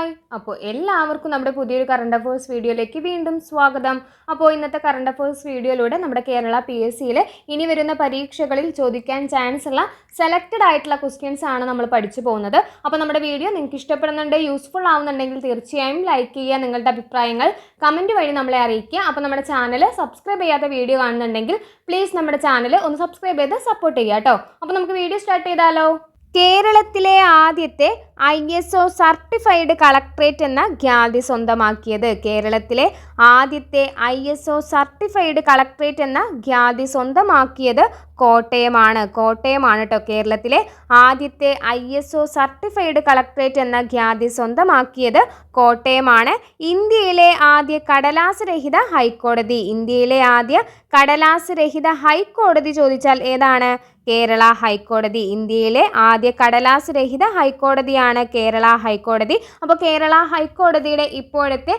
Hi അപ്പോൾ എല്ലാവർക്കും നമ്മുടെ പുതിയൊരു കറണ്ട് അഫേഴ്സ് വീഡിയോയിലേക്ക് വീണ്ടും സ്വാഗതം. അപ്പോൾ ഇന്നത്തെ കറണ്ട് അഫേഴ്സ് വീഡിയോയിലൂടെ നമ്മുടെ കേരള പി എസ് സിയിൽ ഇനി വരുന്ന പരീക്ഷകളിൽ ചോദിക്കാൻ ചാൻസ് ഉള്ള സെലക്റ്റഡ് ആയിട്ടുള്ള ക്വസ്റ്റ്യൻസ് ആണ് നമ്മൾ പഠിച്ചു പോകുന്നത്. അപ്പോൾ നമ്മുടെ വീഡിയോ നിങ്ങൾക്ക് ഇഷ്ടപ്പെടുന്നുണ്ട് യൂസ്ഫുൾ ആവുന്നുണ്ടെങ്കിൽ തീർച്ചയായും ലൈക്ക് ചെയ്യുക നിങ്ങളുടെ അഭിപ്രായങ്ങൾ കമന്റ് വഴി നമ്മളെ അറിയിക്കുക. അപ്പോൾ നമ്മുടെ ചാനൽ സബ്സ്ക്രൈബ് ചെയ്യാത്ത വീഡിയോ കാണുന്നുണ്ടെങ്കിൽ പ്ലീസ് നമ്മുടെ ചാനൽ ഒന്ന് സബ്സ്ക്രൈബ് ചെയ്ത് സപ്പോർട്ട് ചെയ്യുക കേട്ടോ അപ്പോൾ നമുക്ക് വീഡിയോ സ്റ്റാർട്ട് ചെയ്താലോ? കേരളത്തിലെ ആദ്യത്തെ I S O certified collectorate എന്ന ഖ്യാതി സ്വന്തമാക്കിയത്. കേരളത്തിലെ ആദ്യത്തെ I S O certified collectorate എന്ന ഖ്യാതി സ്വന്തമാക്കിയത് കോട്ടയമാണ്. കോട്ടയമാണ് കേട്ടോ കേരളത്തിലെ ആദ്യത്തെ I S O certified collectorate എന്ന ഖ്യാതി സ്വന്തമാക്കിയത് കോട്ടയമാണ്. ഇന്ത്യയിലെ ആദ്യ കടലാസരഹിത ഹൈക്കോടതി. ഇന്ത്യയിലെ ആദ്യ കടലാസരഹിത ഹൈക്കോടതി ചോദിച്ചാൽ ഏതാണ്? കേരള ഹൈക്കോടതി ഇന്ത്യയിലെ ആദ്യ കടലാസ് രഹിത ഹൈക്കോടതിയാണ് കേരള ഹൈക്കോടതി. അപ്പോൾ കേരള ഹൈക്കോടതിയുടെ ഇപ്പോഴത്തെ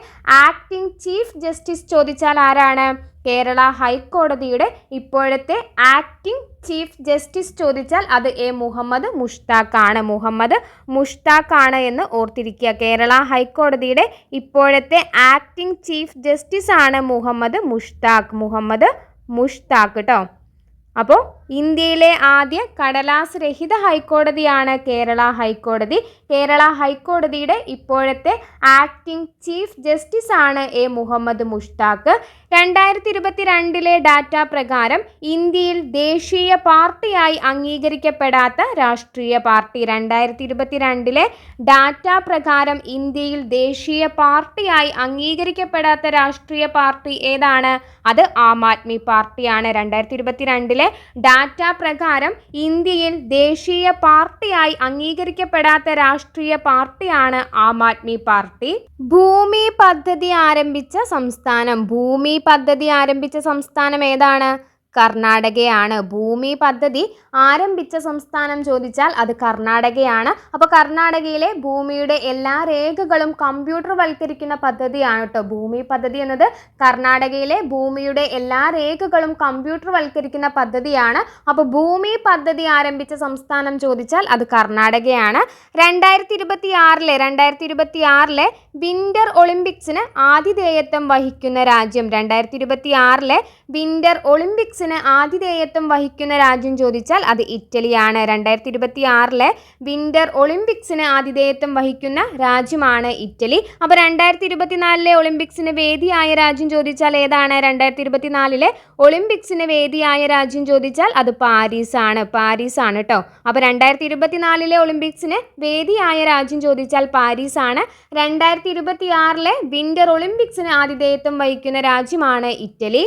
ആക്ടിംഗ് ചീഫ് ജസ്റ്റിസ് ചോദിച്ചാൽ ആരാണ്? കേരള ഹൈക്കോടതിയുടെ ഇപ്പോഴത്തെ ആക്ടിംഗ് ചീഫ് ജസ്റ്റിസ് ചോദിച്ചാൽ അത് എ മുഹമ്മദ് മുഷ്താഖ് ആണ് മുഹമ്മദ് മുഷ്താഖ് ആണ് എന്ന് ഓർത്തിരിക്കുക. കേരള ഹൈക്കോടതിയുടെ ഇപ്പോഴത്തെ ആക്ടിംഗ് ചീഫ് ജസ്റ്റിസ് ആണ് മുഹമ്മദ് മുഷ്താഖ്. മുഹമ്മദ് മുഷ്താഖ് കേട്ടോ അപ്പോൾ ഇന്ത്യയിലെ ആദ്യ കടലാസ് രഹിത ഹൈക്കോടതിയാണ് കേരള ഹൈക്കോടതി. കേരള ഹൈക്കോടതിയുടെ ഇപ്പോഴത്തെ ആക്ടിംഗ് ചീഫ് ജസ്റ്റിസ് ആണ് എ. മുഹമ്മദ് മുഷ്താഖ്. രണ്ടായിരത്തി ഇരുപത്തിരണ്ടിലെ ഡാറ്റ പ്രകാരം ഇന്ത്യയിൽ ദേശീയ പാർട്ടിയായി അംഗീകരിക്കപ്പെടാത്ത രാഷ്ട്രീയ പാർട്ടി. രണ്ടായിരത്തി ഇരുപത്തിരണ്ടിലെ ഡാറ്റ പ്രകാരം ഇന്ത്യയിൽ ദേശീയ പാർട്ടിയായി അംഗീകരിക്കപ്പെടാത്ത രാഷ്ട്രീയ പാർട്ടി ഏതാണ്? അത് ആം ആദ്മി പാർട്ടിയാണ്. രണ്ടായിരത്തി ഇരുപത്തിരണ്ടിലെ ഡാറ്റ പ്രകാരം ഇന്ത്യയിൽ ദേശീയ പാർട്ടിയായി അംഗീകരിക്കപ്പെടാത്ത രാഷ്ട്രീയ പാർട്ടിയാണ് ആം ആദ്മി പാർട്ടി. ഭൂമി പദ്ധതി ആരംഭിച്ച സംസ്ഥാനം. ഭൂമി പദ്ധതി ആരംഭിച്ച സംസ്ഥാനം ഏതാണ്? കർണാടകയാണ്. ഭൂമി പദ്ധതി ആരംഭിച്ച സംസ്ഥാനം ചോദിച്ചാൽ അത് കർണാടകയാണ്. അപ്പോൾ കർണാടകയിലെ ഭൂമിയുടെ എല്ലാ രേഖകളും കമ്പ്യൂട്ടർ വൽക്കരിക്കുന്ന പദ്ധതിയാണ് കേട്ടോ ഭൂമി പദ്ധതി എന്നത് കർണാടകയിലെ ഭൂമിയുടെ എല്ലാ രേഖകളും കമ്പ്യൂട്ടർ വൽക്കരിക്കുന്ന പദ്ധതിയാണ്. അപ്പോൾ ഭൂമി പദ്ധതി ആരംഭിച്ച സംസ്ഥാനം ചോദിച്ചാൽ അത് കർണാടകയാണ്. രണ്ടായിരത്തി ഇരുപത്തി ആറിലെ രണ്ടായിരത്തി ഇരുപത്തി ആറിലെ വിന്റർ ഒളിമ്പിക്സിന് ആതിഥേയത്വം വഹിക്കുന്ന രാജ്യം. രണ്ടായിരത്തി ഇരുപത്തി ആറിലെ വിന്റർ ഒളിമ്പിക്സിന് ആതിഥേയത്വം വഹിക്കുന്ന രാജ്യം ചോദിച്ചാൽ അത് ഇറ്റലിയാണ്. രണ്ടായിരത്തി ഇരുപത്തി ആറിലെ വിന്റർ ഒളിമ്പിക്സിന് ആതിഥേയത്വം വഹിക്കുന്ന രാജ്യമാണ് ഇറ്റലി. അപ്പോൾ രണ്ടായിരത്തി ഇരുപത്തിനാലിലെ ഒളിമ്പിക്സിന് വേദിയായ രാജ്യം ചോദിച്ചാൽ ഏതാണ്? രണ്ടായിരത്തി ഇരുപത്തിനാലിലെ ഒളിമ്പിക്സിന് വേദിയായ രാജ്യം ചോദിച്ചാൽ അത് പാരീസ് ആണ് പാരീസ് ആണ് കേട്ടോ അപ്പോൾ രണ്ടായിരത്തി ഇരുപത്തിനാലിലെ ഒളിമ്പിക്സിന് വേദിയായ രാജ്യം ചോദിച്ചാൽ പാരീസ് ആണ് രണ്ടായിരത്തി ഇരുപത്തി ആറിലെ വിന്റർ ഒളിമ്പിക്സിന് ആതിഥേയത്വം വഹിക്കുന്ന രാജ്യമാണ് ഇറ്റലി.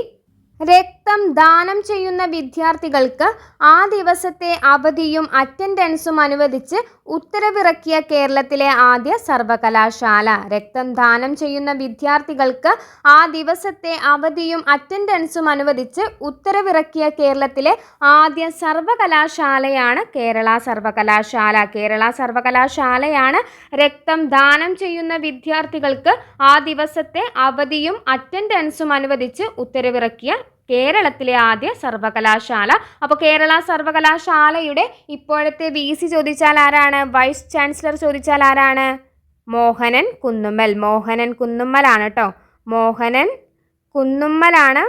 രക്തം ദാനം ചെയ്യുന്ന വിദ്യാർത്ഥികൾക്ക് ആ ദിവസത്തെ അവധിയും അറ്റൻഡൻസും അനുവദിച്ച് ഉത്തരവിറക്കിയ കേരളത്തിലെ ആദ്യ സർവകലാശാല. രക്തം ദാനം ചെയ്യുന്ന വിദ്യാർത്ഥികൾക്ക് ആ ദിവസത്തെ അവധിയും അറ്റൻഡൻസും അനുവദിച്ച് ഉത്തരവിറക്കിയ കേരളത്തിലെ ആദ്യ സർവകലാശാലയാണ് കേരള സർവകലാശാല. കേരള സർവകലാശാലയാണ് രക്തം ദാനം ചെയ്യുന്ന വിദ്യാർത്ഥികൾക്ക് ആ ദിവസത്തെ അവധിയും അറ്റൻഡൻസും അനുവദിച്ച് ഉത്തരവിറക്കിയ കേരളത്തിലെ ആദ്യ സർവകലാശാല. അപ്പോൾ കേരള സർവകലാശാലയുടെ ഇപ്പോഴത്തെ വി സി ചോദിച്ചാൽ ആരാണ്? വൈസ് ചാൻസലർ ചോദിച്ചാൽ ആരാണ്? മോഹനൻ കുന്നുമ്മൽ. മോഹനൻ കുന്നുമ്മലാണ് കേട്ടോ മോഹനൻ കുന്നുമ്മലാണ്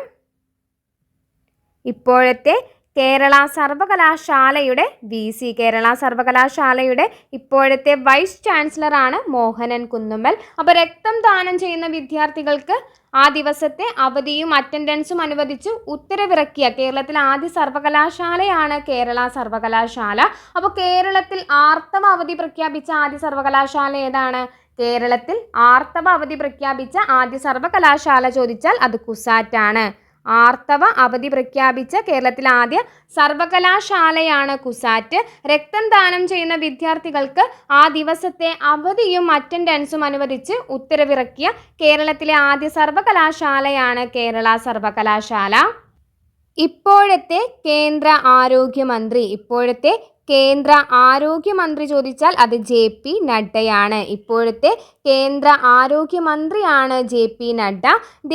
ഇപ്പോഴത്തെ കേരള സർവകലാശാലയുടെ വി സി കേരള സർവകലാശാലയുടെ ഇപ്പോഴത്തെ വൈസ് ചാൻസലറാണ് മോഹനൻ കുന്നുമ്മൽ. അപ്പോൾ രക്തം ദാനം ചെയ്യുന്ന വിദ്യാർത്ഥികൾക്ക് ആ ദിവസത്തെ അവധിയും അറ്റൻഡൻസും അനുവദിച്ച് ഉത്തരവിറക്കിയ കേരളത്തിലെ ആദ്യ സർവകലാശാലയാണ് കേരള സർവകലാശാല. അപ്പോൾ കേരളത്തിൽ ആർത്തവ അവധി പ്രഖ്യാപിച്ച ആദ്യ സർവകലാശാല ഏതാണ്? കേരളത്തിൽ ആർത്തവ അവധി പ്രഖ്യാപിച്ച ആദ്യ സർവകലാശാല ചോദിച്ചാൽ അത് കുസാറ്റാണ്. ആർത്തവ അവധി പ്രഖ്യാപിച്ച കേരളത്തിലെ ആദ്യ സർവകലാശാലയാണ് കുസാറ്റ്. രക്തം ദാനം ചെയ്യുന്ന വിദ്യാർത്ഥികൾക്ക് ആ ദിവസത്തെ അവധിയും അറ്റൻഡൻസും അനുവദിച്ച് ഉത്തരവിറക്കിയ കേരളത്തിലെ ആദ്യ സർവകലാശാലയാണ് കേരള സർവകലാശാല. ഇപ്പോഴത്തെ കേന്ദ്ര ആരോഗ്യമന്ത്രി ഇപ്പോഴത്തെ കേന്ദ്ര ആരോഗ്യമന്ത്രി ചോദിച്ചാൽ അത് ജെ പി നഡ്ഡയാണ്. ഇപ്പോഴത്തെ കേന്ദ്ര ആരോഗ്യമന്ത്രിയാണ് ജെ പി നഡ്ഡ.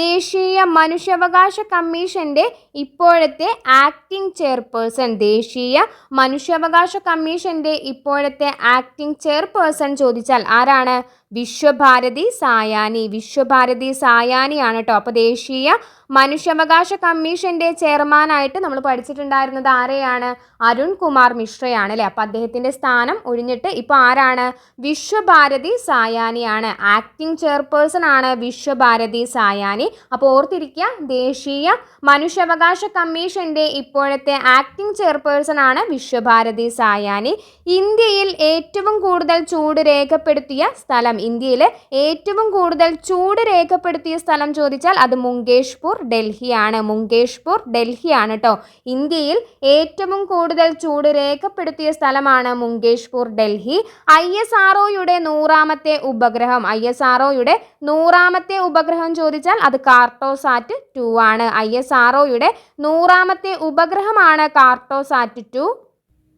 ദേശീയ മനുഷ്യാവകാശ കമ്മീഷന്റെ ഇപ്പോഴത്തെ ആക്ടിംഗ് ചെയർപേഴ്സൺ ദേശീയ മനുഷ്യാവകാശ കമ്മീഷന്റെ ഇപ്പോഴത്തെ ആക്ടിംഗ് ചെയർപേഴ്സൺ ചോദിച്ചാൽ ആരാണ്? വിശ്വഭാരതി സായാനി. വിശ്വഭാരതി സായാനിയാണ് കേട്ടോ അപ്പോൾ ദേശീയ മനുഷ്യാവകാശ കമ്മീഷന്റെ ചെയർമാനായിട്ട് നമ്മൾ പഠിച്ചിട്ടുണ്ടായിരുന്നത് ആരെയാണ്? അരുൺ കുമാർ മിശ്രയാണ് അല്ലേ? അപ്പോൾ അദ്ദേഹത്തിന്റെ സ്ഥാനം ഒഴിഞ്ഞിട്ട് ഇപ്പോൾ ആരാണ്? വിശ്വഭാരതി സായാനിയാണ്. ആക്ടിംഗ് ചെയർപേഴ്സൺ ആണ് വിശ്വഭാരതി സായാനി. അപ്പോൾ ഓർത്തിരിക്കുക ദേശീയ മനുഷ്യാവകാശ കമ്മീഷന്റെ ഇപ്പോഴത്തെ ആക്ടിംഗ് ചെയർപേഴ്സൺ ആണ് വിശ്വഭാരതി സായാനി. ഇന്ത്യയിൽ ഏറ്റവും കൂടുതൽ ചൂട് രേഖപ്പെടുത്തിയ സ്ഥലം ഇന്ത്യയിൽ ഏറ്റവും കൂടുതൽ ചൂട് രേഖപ്പെടുത്തിയ സ്ഥലം ചോദിച്ചാൽ അത് മുങ്കേഷ്പൂർ ഡൽഹിയാണ്. മുങ്കേഷ്പൂർ ഡൽഹിയാണ് കേട്ടോ ഇന്ത്യയിൽ ഏറ്റവും കൂടുതൽ ചൂട് രേഖപ്പെടുത്തിയ സ്ഥലമാണ് മുങ്കേഷ്പൂർ ഡൽഹി. ഐ എസ് ആർഒയുടെ നൂറാമത്തെ ഉപഗ്രഹം. ഐ എസ് ആർഒയുടെ നൂറാമത്തെ ഉപഗ്രഹം ചോദിച്ചാൽ അത് കാർട്ടോസാറ്റ് ടു ആണ്. ഐ എസ് ആർഒയുടെ നൂറാമത്തെ ഉപഗ്രഹമാണ് കാർട്ടോസാറ്റ് ടു.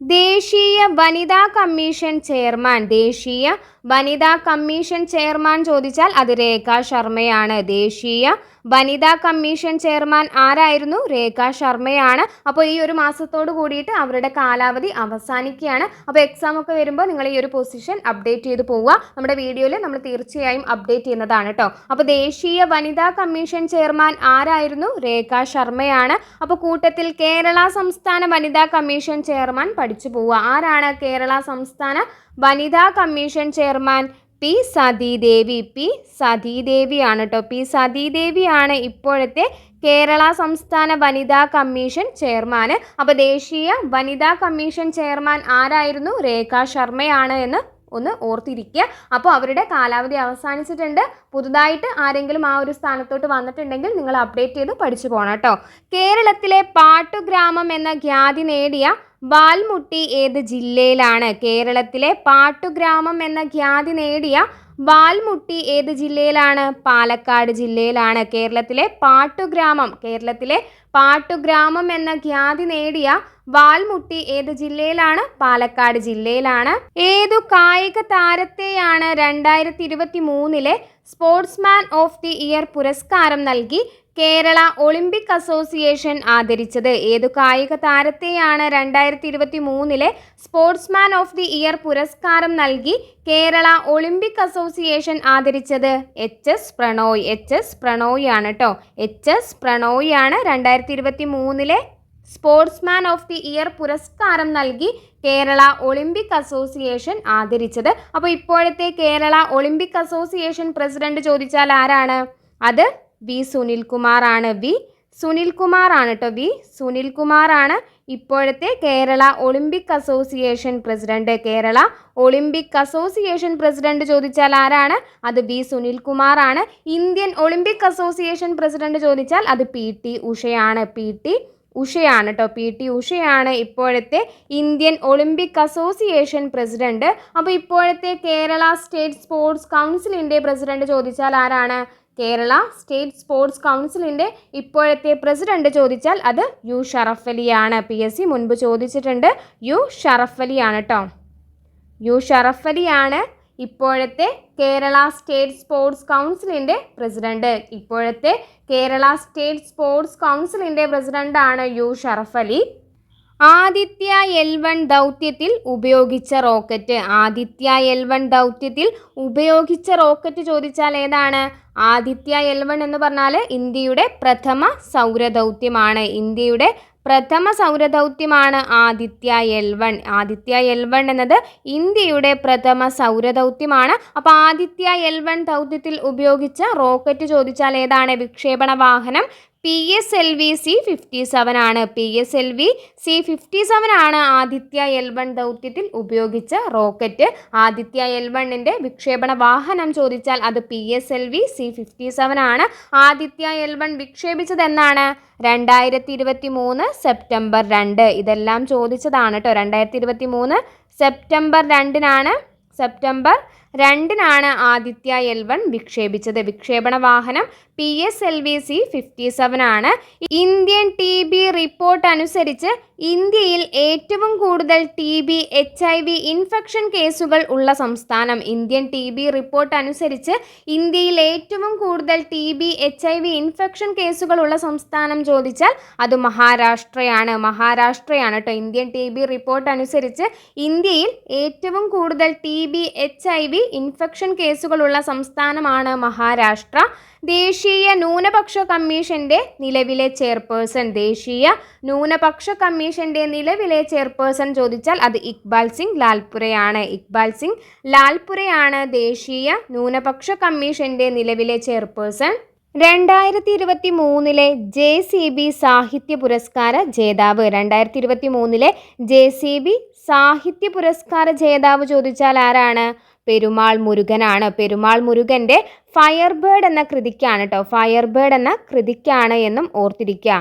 ദേശീയ വനിതാ കമ്മീഷൻ ചെയർമാൻ. ദേശീയ വനിതാ കമ്മീഷൻ ചെയർമാൻ ചോദിച്ചാൽ അത് രേഖ ശർമ്മയാണ്. ദേശീയ വനിതാ കമ്മീഷൻ ചെയർമാൻ ആരായിരുന്നു? രേഖ ശർമ്മയാണ്. അപ്പോൾ ഈ ഒരു മാസത്തോട് കൂടിയിട്ട് അവരുടെ കാലാവധി അവസാനിക്കുകയാണ്. അപ്പോൾ എക്സാം ഒക്കെ വരുമ്പോൾ നിങ്ങൾ ഈ ഒരു പൊസിഷൻ അപ്ഡേറ്റ് ചെയ്ത് പോവുക. നമ്മുടെ വീഡിയോയിൽ നമ്മൾ തീർച്ചയായും അപ്ഡേറ്റ് ചെയ്യുന്നതാണ് കേട്ടോ. അപ്പോൾ ദേശീയ വനിതാ കമ്മീഷൻ ചെയർമാൻ ആരായിരുന്നു? രേഖ ശർമ്മയാണ്. അപ്പോൾ കൂട്ടത്തിൽ കേരള സംസ്ഥാന വനിതാ കമ്മീഷൻ ചെയർമാൻ പഠിച്ചു പോവുക. ആരാണ് കേരള സംസ്ഥാന വനിതാ commission chairman? P Sathidevi. P സതീദേവിയാണ് കേട്ടോ പി സതീദേവിയാണ് ഇപ്പോഴത്തെ കേരള സംസ്ഥാന വനിതാ കമ്മീഷൻ ചെയർമാന് അപ്പോൾ ദേശീയ വനിതാ കമ്മീഷൻ ചെയർമാൻ ആരായിരുന്നു? രേഖ ശർമ്മയാണ് എന്ന് ഒന്ന് ഓർത്തിരിക്കുക. അപ്പോൾ അവരുടെ കാലാവധി അവസാനിച്ചിട്ടുണ്ട്. പുതുതായിട്ട് ആരെങ്കിലും ആ ഒരു സ്ഥാനത്തോട്ട് വന്നിട്ടുണ്ടെങ്കിൽ നിങ്ങൾ അപ്ഡേറ്റ് ചെയ്ത് പഠിച്ചു പോകണം കേട്ടോ കേരളത്തിലെ പാട്ടുഗ്രാമം എന്ന ഖ്യാതി നേടിയ വാൽമുട്ടി ഏത് ജില്ലയിലാണ്? കേരളത്തിലെ പാട്ടുഗ്രാമം എന്ന ഖ്യാതി നേടിയ വാൽമുട്ടി ഏത് ജില്ലയിലാണ്? പാലക്കാട് ജില്ലയിലാണ്. കേരളത്തിലെ പാട്ടുഗ്രാമം കേരളത്തിലെ പാട്ടുഗ്രാമം എന്ന ഖ്യാതി നേടിയ വാൽമുട്ടി ഏത് ജില്ലയിലാണ്? പാലക്കാട് ജില്ലയിലാണ്. ഏതു കായിക താരത്തെയാണ് രണ്ടായിരത്തി ഇരുപത്തി മൂന്നിലെ സ്പോർട്സ്മാൻ ഓഫ് ദി ഇയർ പുരസ്കാരം നൽകി കേരള ഒളിമ്പിക് അസോസിയേഷൻ ആദരിച്ചത്. ഏതു കായിക താരത്തെയാണ് രണ്ടായിരത്തി ഇരുപത്തി മൂന്നിലെ സ്പോർട്സ്മാൻ ഓഫ് ദി ഇയർ പുരസ്കാരം നൽകി Kerala Olympic association ആദരിച്ചത്? H S Prannoy. H S Prannoy ആണ് കേട്ടോ എച്ച് എസ് പ്രണോയ് ആണ് രണ്ടായിരത്തി ഇരുപത്തി മൂന്നിലെ സ്പോർട്സ്മാൻ ഓഫ് ദി ഇയർ പുരസ്കാരം നൽകി കേരള ഒളിമ്പിക് അസോസിയേഷൻ ആദരിച്ചത്. അപ്പോൾ ഇപ്പോഴത്തെ കേരള ഒളിമ്പിക് അസോസിയേഷൻ പ്രസിഡന്റ് ചോദിച്ചാൽ ആരാണ്? അത് വി സുനിൽകുമാർ ആണ് വി സുനിൽകുമാർ ആണ് കേട്ടോ വി സുനിൽകുമാർ ആണ് ഇപ്പോഴത്തെ Kerala Olympic association president. Kerala Olympic association president ചോദിച്ചാൽ ആരാണ്? അത് വി സുനിൽകുമാർ ആണ് ഇന്ത്യൻ ഒളിമ്പിക് അസോസിയേഷൻ പ്രസിഡന്റ് ചോദിച്ചാൽ അത് പി ടി ഉഷയാണ്. പി ടി ഉഷയാണ് കേട്ടോ പി ടി ഉഷയാണ് ഇപ്പോഴത്തെ ഇന്ത്യൻ ഒളിമ്പിക് അസോസിയേഷൻ പ്രസിഡന്റ്. അപ്പോൾ ഇപ്പോഴത്തെ കേരള സ്റ്റേറ്റ് സ്പോർട്സ് കൗൺസിലിന്റെ പ്രസിഡന്റ് ചോദിച്ചാൽ ആരാണ്? കേരള സ്റ്റേറ്റ് സ്പോർട്സ് കൗൺസിലിന്റെ ഇപ്പോഴത്തെ പ്രസിഡന്റ് ചോദിച്ചാൽ അത് യു ഷറഫ് അലിയാണ്. പി എസ് സി മുൻപ് ചോദിച്ചിട്ടുണ്ട് യു ഷറഫ് അലിയാണ് കേട്ടോ യു ഷറഫ് അലിയാണ് ഇപ്പോഴത്തെ കേരള സ്റ്റേറ്റ് സ്പോർട്സ് കൗൺസിലിന്റെ പ്രസിഡന്റ്. ഇപ്പോഴത്തെ കേരള സ്റ്റേറ്റ് സ്പോർട്സ് കൗൺസിലിന്റെ പ്രസിഡന്റാണ് U Sharaf Ali Aditya L one ദൗത്യത്തിൽ ഉപയോഗിച്ച റോക്കറ്റ്. ആദിത്യ എൽ വൺ ദൗത്യത്തിൽ ഉപയോഗിച്ച റോക്കറ്റ് ചോദിച്ചാൽ ഏതാണ്? ആദിത്യ എൽ വൺ എന്ന് പറഞ്ഞാൽ ഇന്ത്യയുടെ പ്രഥമ സൗരദൗത്യമാണ്. ഇന്ത്യയുടെ പ്രഥമ സൗരദൗത്യമാണ് Aditya L one. Aditya L one എന്നത് ഇന്ത്യയുടെ പ്രഥമ സൗരദൗത്യമാണ്. അപ്പോൾ ആദിത്യ എൽ വൺ ദൗത്യത്തിൽ ഉപയോഗിച്ച റോക്കറ്റ് ചോദിച്ചാൽ ഏതാണ്? വിക്ഷേപണ വാഹനം. P S L V C fifty seven ആണ്. P S L V C fifty seven ആണ് ആദിത്യ എൽ വൺ ദൗത്യത്തിൽ ഉപയോഗിച്ച റോക്കറ്റ് ആദിത്യ എൽ വണ്ണിന്റെ വിക്ഷേപണ വാഹനം ചോദിച്ചാൽ അത് P S L V C fifty seven ആണ്. ആദിത്യ എൽ വൺ വിക്ഷേപിച്ചത് എന്നാണ്? രണ്ടായിരത്തി ഇരുപത്തി മൂന്ന് സെപ്റ്റംബർ രണ്ട്. ഇതെല്ലാം ചോദിച്ചതാണ് കേട്ടോ രണ്ടായിരത്തി ഇരുപത്തി മൂന്ന് സെപ്റ്റംബർ രണ്ടിനാണ്. സെപ്റ്റംബർ രണ്ടിനാണ് ആദിത്യ എൽ വൺ വിക്ഷേപിച്ചത്. വിക്ഷേപണ വാഹനം P S L V C fifty seven ആണ്. ഇന്ത്യൻ ടി ബി റിപ്പോർട്ട് അനുസരിച്ച് ഇന്ത്യയിൽ ഏറ്റവും കൂടുതൽ T B H I V infection കേസുകൾ ഉള്ള സംസ്ഥാനം. ഇന്ത്യൻ ടി ബി റിപ്പോർട്ട് അനുസരിച്ച് ഇന്ത്യയിൽ ഏറ്റവും കൂടുതൽ T B H I V infection കേസുകൾ ഉള്ള സംസ്ഥാനം ചോദിച്ചാൽ അത് മഹാരാഷ്ട്രയാണ്. മഹാരാഷ്ട്രയാണ് കേട്ടോ ഇന്ത്യൻ ടി ബി റിപ്പോർട്ട് അനുസരിച്ച് ഇന്ത്യയിൽ ഏറ്റവും കൂടുതൽ T B H I V infection കേസുകളുള്ള സംസ്ഥാനമാണ് മഹാരാഷ്ട്ര. ദേശീയ ന്യൂനപക്ഷ കമ്മീഷന്റെ നിലവിലെ ചെയർപേഴ്സൺ ദേശീയ ന്യൂനപക്ഷ കമ്മീഷന്റെ നിലവിലെ ചെയർപേഴ്സൺ ചോദിച്ചാൽ അത് ഇക്ബാൽ സിംഗ് ലാൽപുരയാണ്. ഇക്ബാൽ സിംഗ് ലാൽപുരയാണ് ദേശീയ ന്യൂനപക്ഷ കമ്മീഷന്റെ നിലവിലെ ചെയർപേഴ്സൺ. രണ്ടായിരത്തി ഇരുപത്തി മൂന്നിലെ ജെ സി ബി സാഹിത്യ പുരസ്കാര ജേതാവ്. രണ്ടായിരത്തി ഇരുപത്തി മൂന്നിലെ ജെ സി ബി സാഹിത്യ പുരസ്കാര ജേതാവ് ചോദിച്ചാൽ ആരാണ്? പെരുമാൾ മുരുകനാണ്. പെരുമാൾ മുരുകന്റെ ഫയർ ബേർഡ് എന്ന കൃതിക്കാണ് കേട്ടോ ഫയർ ബേർഡ് എന്ന കൃതിക്കാണ് എന്നും ഓർത്തിരിക്കുക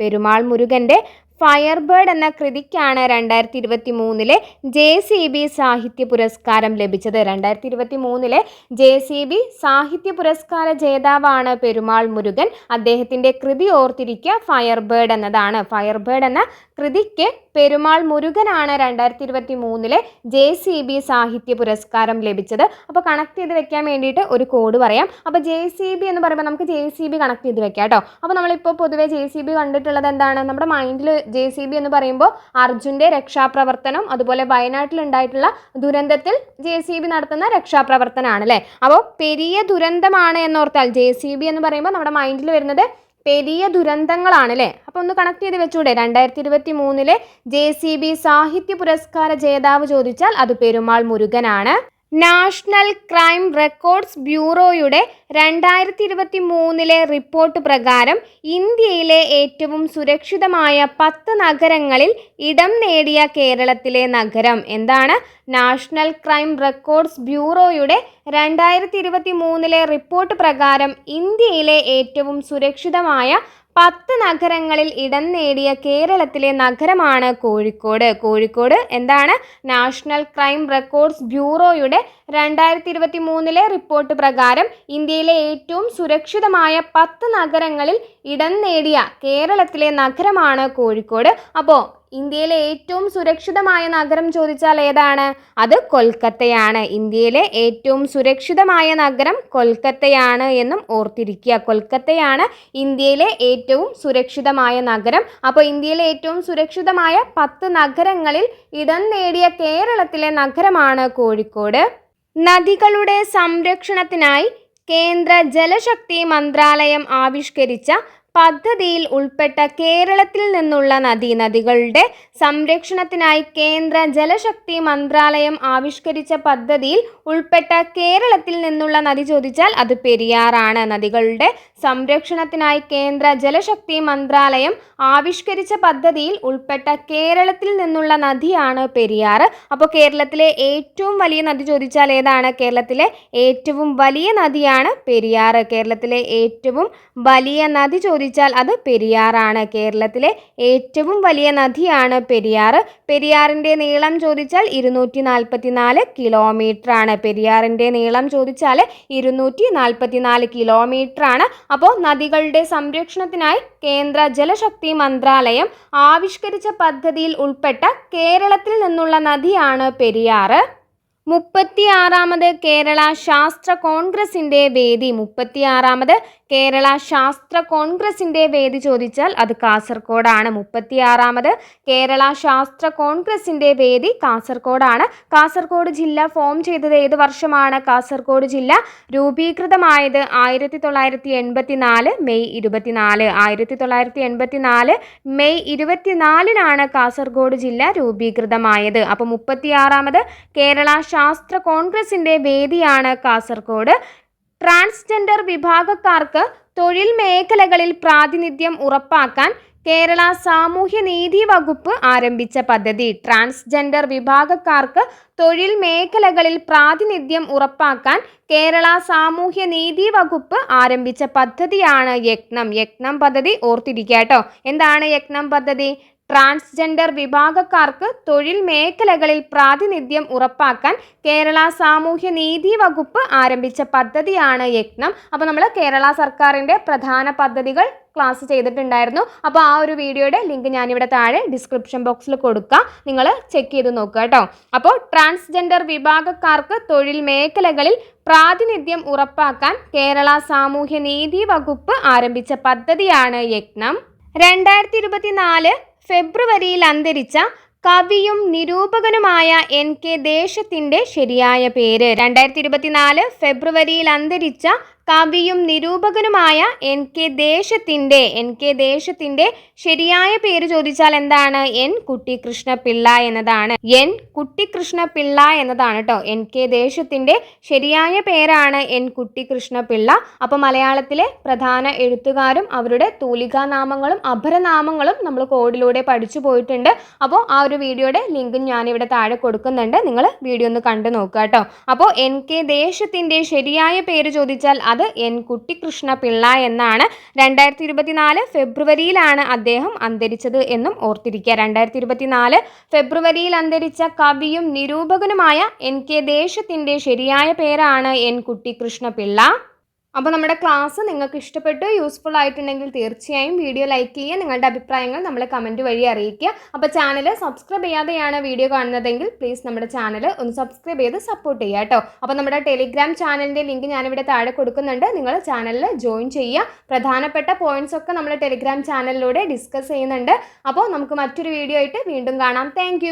പെരുമാൾ മുരുകന്റെ ഫയർ ബേർഡ് എന്ന കൃതിക്കാണ് രണ്ടായിരത്തി ഇരുപത്തി മൂന്നിലെ ജെ സി ബി സാഹിത്യ പുരസ്കാരം ലഭിച്ചത്. രണ്ടായിരത്തി ഇരുപത്തി മൂന്നിലെ ജെ സി ബി സാഹിത്യ പുരസ്കാര ജേതാവാണ് പെരുമാൾ മുരുകൻ. അദ്ദേഹത്തിന്റെ കൃതി ഓർത്തിരിക്കുക ഫയർബേർഡ് എന്നതാണ്. ഫയർബേർഡ് എന്ന കൃതിക്ക് പെരുമാൾ മുരുകനാണ് രണ്ടായിരത്തി ഇരുപത്തി മൂന്നിലെ ജെ സി ബി സാഹിത്യ പുരസ്കാരം ലഭിച്ചത്. അപ്പോൾ കണക്ട് ചെയ്ത് വെക്കാൻ വേണ്ടിയിട്ട് ഒരു കോഡ് പറയാം. അപ്പോൾ ജെ സി ബി എന്ന് പറയുമ്പോൾ നമുക്ക് ജെ സി ബി കണക്ട് ചെയ്ത് വെക്കാം കേട്ടോ. അപ്പോൾ നമ്മളിപ്പോൾ പൊതുവേ ജെ സി ബി കണ്ടിട്ടുള്ളത് എന്താണ്? നമ്മുടെ മൈൻഡിൽ ജെ സി ബി എന്ന് പറയുമ്പോൾ അർജുന്റെ രക്ഷാപ്രവർത്തനം അതുപോലെ വയനാട്ടിൽ ഉണ്ടായിട്ടുള്ള ദുരന്തത്തിൽ ജെ സി ബി നടത്തുന്ന രക്ഷാപ്രവർത്തനമാണ് അല്ലേ? അപ്പോൾ പെരിയ ദുരന്തമാണ് എന്നോർത്താൽ ജെ സി ബി എന്ന് പറയുമ്പോൾ നമ്മുടെ മൈൻഡിൽ വരുന്നത് പെരിയ ദുരന്തങ്ങളാണ് അല്ലേ? അപ്പോൾ ഒന്ന് കണക്ട് ചെയ്ത് വെച്ചൂടെ. രണ്ടായിരത്തി ഇരുപത്തി മൂന്നിലെ ജെ സി ബി സാഹിത്യ പുരസ്കാര ജേതാവ് ചോദിച്ചാൽ അത് പെരുമാൾ മുരുകനാണ്. നാഷണൽ ക്രൈം റെക്കോർഡ്സ് ബ്യൂറോയുടെ രണ്ടായിരത്തി ഇരുപത്തി മൂന്നിലെ റിപ്പോർട്ട് പ്രകാരം ഇന്ത്യയിലെ ഏറ്റവും സുരക്ഷിതമായ പത്ത് നഗരങ്ങളിൽ ഇടം നേടിയ കേരളത്തിലെ നഗരം എന്താണ്? നാഷണൽ ക്രൈം റെക്കോർഡ്സ് ബ്യൂറോയുടെ രണ്ടായിരത്തി ഇരുപത്തി മൂന്നിലെ റിപ്പോർട്ട് പ്രകാരം ഇന്ത്യയിലെ ഏറ്റവും സുരക്ഷിതമായ പത്ത് നഗരങ്ങളിൽ ഇടം നേടിയ കേരളത്തിലെ നഗരമാണ് കോഴിക്കോട്. കോഴിക്കോട് എന്താണ്? നാഷണൽ ക്രൈം റെക്കോർഡ്സ് ബ്യൂറോയുടെ രണ്ടായിരത്തി ഇരുപത്തി മൂന്നിലെ റിപ്പോർട്ട് പ്രകാരം ഇന്ത്യയിലെ ഏറ്റവും സുരക്ഷിതമായ പത്ത് നഗരങ്ങളിൽ ഇടം നേടിയ കേരളത്തിലെ നഗരമാണ് കോഴിക്കോട്. അപ്പോൾ ഇന്ത്യയിലെ ഏറ്റവും സുരക്ഷിതമായ നഗരം ചോദിച്ചാൽ ഏതാണ്? അത് കൊൽക്കത്തയാണ്. ഇന്ത്യയിലെ ഏറ്റവും സുരക്ഷിതമായ നഗരം കൊൽക്കത്തയാണ് എന്നും ഓർത്തിരിക്കുക. കൊൽക്കത്തയാണ് ഇന്ത്യയിലെ ഏറ്റവും സുരക്ഷിതമായ നഗരം. അപ്പോൾ ഇന്ത്യയിലെ ഏറ്റവും സുരക്ഷിതമായ പത്ത് നഗരങ്ങളിൽ ഇടം നേടിയ കേരളത്തിലെ നഗരമാണ് കോഴിക്കോട്. നദികളുടെ സംരക്ഷണത്തിനായി കേന്ദ്ര ജലശക്തി മന്ത്രാലയം ആവിഷ്കരിച്ച പദ്ധതിയിൽ ഉൾപ്പെട്ട കേരളത്തിൽ നിന്നുള്ള നദി നദികളുടെ സംരക്ഷണത്തിനായി കേന്ദ്ര ജലശക്തി മന്ത്രാലയം ആവിഷ്കരിച്ച പദ്ധതിയിൽ ഉൾപ്പെട്ട കേരളത്തിൽ നിന്നുള്ള നദി ചോദിച്ചാൽ അത് പെരിയാറാണ്. നദികളുടെ സംരക്ഷണത്തിനായി കേന്ദ്ര ജലശക്തി മന്ത്രാലയം ആവിഷ്കരിച്ച പദ്ധതിയിൽ ഉൾപ്പെട്ട കേരളത്തിൽ നിന്നുള്ള നദിയാണ് പെരിയാർ അപ്പോൾ കേരളത്തിലെ ഏറ്റവും വലിയ നദി ചോദിച്ചാൽ ഏതാണ്? കേരളത്തിലെ ഏറ്റവും വലിയ നദിയാണ് പെരിയാർ കേരളത്തിലെ ഏറ്റവും വലിയ നദി ചോദിച്ചാൽ അത് പെരിയാറാണ്. കേരളത്തിലെ ഏറ്റവും വലിയ നദിയാണ് പെരിയാർ പെരിയാറിന്റെ നീളം ചോദിച്ചാൽ ഇരുന്നൂറ്റി കിലോമീറ്റർ ആണ് പെരിയാറിന്റെ നീളം ചോദിച്ചാൽ ഇരുന്നൂറ്റി കിലോമീറ്റർ ആണ് അപ്പോൾ നദികളുടെ സംരക്ഷണത്തിനായി കേന്ദ്ര ജലശക്തി മന്ത്രാലയം ആവിഷ്കരിച്ച പദ്ധതിയിൽ ഉൾപ്പെട്ട കേരളത്തിൽ നിന്നുള്ള നദിയാണ് പെരിയാറ്. മുപ്പത്തിയാറാമത് കേരള ശാസ്ത്ര കോൺഗ്രസിന്റെ വേദി. മുപ്പത്തിയാറാമത് കേരള ശാസ്ത്ര കോൺഗ്രസിന്റെ വേദി ചോദിച്ചാൽ അത് കാസർഗോഡാണ്. മുപ്പത്തിയാറാമത് കേരള ശാസ്ത്ര കോൺഗ്രസിന്റെ വേദി കാസർഗോഡാണ്. കാസർഗോഡ് ജില്ല ഫോം ചെയ്തത് ഏത് വർഷമാണ്? കാസർഗോഡ് ജില്ല രൂപീകൃതമായത് ആയിരത്തി തൊള്ളായിരത്തി എൺപത്തി നാല് മെയ് ഇരുപത്തിനാല്. ആയിരത്തി തൊള്ളായിരത്തി എൺപത്തി നാല് മെയ് ഇരുപത്തിനാലിനാണ് കാസർഗോഡ് ജില്ല രൂപീകൃതമായത്. അപ്പോൾ മുപ്പത്തിയാറാമത് കേരള ശാസ്ത്ര കോൺഗ്രസിന്റെ വേദിയാണ് കാസർഗോഡ്. ട്രാൻസ്ജെൻഡർ വിഭാഗക്കാർക്ക് തൊഴിൽ മേഖലകളിൽ പ്രാതിനിധ്യം ഉറപ്പാക്കാൻ കേരള സാമൂഹ്യ നീതി വകുപ്പ് ആരംഭിച്ച പദ്ധതി. ട്രാൻസ്ജെൻഡർ വിഭാഗക്കാർക്ക് തൊഴിൽ മേഖലകളിൽ പ്രാതിനിധ്യം ഉറപ്പാക്കാൻ കേരള സാമൂഹ്യ നീതി വകുപ്പ് ആരംഭിച്ച പദ്ധതിയാണ് യജ്ഞം. യജ്ഞം പദ്ധതി ഓർത്തിരിക്കുക കേട്ടോ. എന്താണ് യജ്ഞം പദ്ധതി? ട്രാൻസ്ജെൻഡർ വിഭാഗക്കാർക്ക് തൊഴിൽ മേഖലകളിൽ പ്രാതിനിധ്യം ഉറപ്പാക്കാൻ കേരള സാമൂഹ്യ നീതി വകുപ്പ് ആരംഭിച്ച പദ്ധതിയാണ് യജ്ഞം അപ്പോൾ നമ്മൾ കേരള സർക്കാരിന്റെ പ്രധാന പദ്ധതികൾ ക്ലാസ് ചെയ്തിട്ടുണ്ടായിരുന്നു. അപ്പോൾ ആ ഒരു വീഡിയോയുടെ ലിങ്ക് ഞാനിവിടെ താഴെ ഡിസ്ക്രിപ്ഷൻ ബോക്സിൽ കൊടുക്കാം. നിങ്ങൾ ചെക്ക് ചെയ്ത് നോക്കുക കേട്ടോ. അപ്പോൾ ട്രാൻസ്ജെൻഡർ വിഭാഗക്കാർക്ക് തൊഴിൽ മേഖലകളിൽ പ്രാതിനിധ്യം ഉറപ്പാക്കാൻ കേരള സാമൂഹ്യ നീതി വകുപ്പ് ആരംഭിച്ച പദ്ധതിയാണ് യജ്ഞം രണ്ടായിരത്തി ഇരുപത്തിനാല് ഫെബ്രുവരിയിൽ അന്തരിച്ച കവിയും നിരൂപകനുമായ എൻ കെ ദേശത്തിന്റെ ശരിയായ പേര്. രണ്ടായിരത്തി ഇരുപത്തിനാല് ഫെബ്രുവരിയിൽ അന്തരിച്ച കവിയും നിരൂപകനുമായ എൻ കെ ദേശത്തിന്റെ എൻ കെ ദേശത്തിന്റെ ശരിയായ പേര് ചോദിച്ചാൽ എന്താണ്? എൻ കുട്ടിക്കൃഷ്ണപിള്ള എന്നതാണ്. എൻ കുട്ടിക്കൃഷ്ണപിള്ള എന്നതാണ് കേട്ടോ എൻ കെ ദേശത്തിന്റെ ശരിയായ പേരാണ് എൻ കുട്ടിക്കൃഷ്ണപിള്ള അപ്പോൾ മലയാളത്തിലെ പ്രധാന എഴുത്തുകാരും അവരുടെ തൂലികാനാമങ്ങളും അപരനാമങ്ങളും നമ്മൾ കോഡിലൂടെ പഠിച്ചു പോയിട്ടുണ്ട്. അപ്പോൾ ആ ഒരു വീഡിയോയുടെ ലിങ്കും ഞാനിവിടെ താഴെ കൊടുക്കുന്നുണ്ട്. നിങ്ങൾ വീഡിയോ ഒന്ന് കണ്ടു നോക്കുക കേട്ടോ അപ്പോൾ എൻ കെ ദേശത്തിന്റെ ശരിയായ പേര് ചോദിച്ചാൽ അത് എൻ കുട്ടിക്കൃഷ്ണ പിള്ള എന്നാണ്. രണ്ടായിരത്തി ഇരുപത്തിനാല് ഫെബ്രുവരിയിലാണ് അദ്ദേഹം അന്തരിച്ചത് എന്നും ഓർത്തിരിക്കുക. രണ്ടായിരത്തി ഇരുപത്തിനാല് ഫെബ്രുവരിയിൽ അന്തരിച്ച കവിയും നിരൂപകനുമായ എൻ കെ ദേശത്തിന്റെ ശരിയായ പേരാണ് എൻ കുട്ടിക്കൃഷ്ണ പിള്ള അപ്പോൾ നമ്മുടെ ക്ലാസ് നിങ്ങൾക്ക് ഇഷ്ടപ്പെട്ടു യൂസ്ഫുൾ ആയിട്ടുണ്ടെങ്കിൽ തീർച്ചയായും വീഡിയോ ലൈക്ക് ചെയ്യുക നിങ്ങളുടെ അഭിപ്രായങ്ങൾ നമ്മളെ കമന്റ് വഴി അറിയിക്കുക. അപ്പോൾ ചാനൽ സബ്സ്ക്രൈബ് ചെയ്യാതെയാണ് വീഡിയോ കാണുന്നതെങ്കിൽ പ്ലീസ് നമ്മുടെ ചാനൽ ഒന്ന് സബ്സ്ക്രൈബ് ചെയ്ത് സപ്പോർട്ട് ചെയ്യുക കേട്ടോ. അപ്പോൾ നമ്മുടെ ടെലിഗ്രാം ചാനലിന്റെ ലിങ്ക് ഞാനിവിടെ താഴെ കൊടുക്കുന്നുണ്ട്. നിങ്ങൾ ചാനലിൽ ജോയിൻ ചെയ്യുക. പ്രധാനപ്പെട്ട പോയിന്റ്സ് ഒക്കെ നമ്മൾ ടെലിഗ്രാം ചാനലിലൂടെ ഡിസ്കസ് ചെയ്യുന്നുണ്ട്. അപ്പോൾ നമുക്ക് മറ്റൊരു വീഡിയോ ആയിട്ട് വീണ്ടും കാണാം. താങ്ക്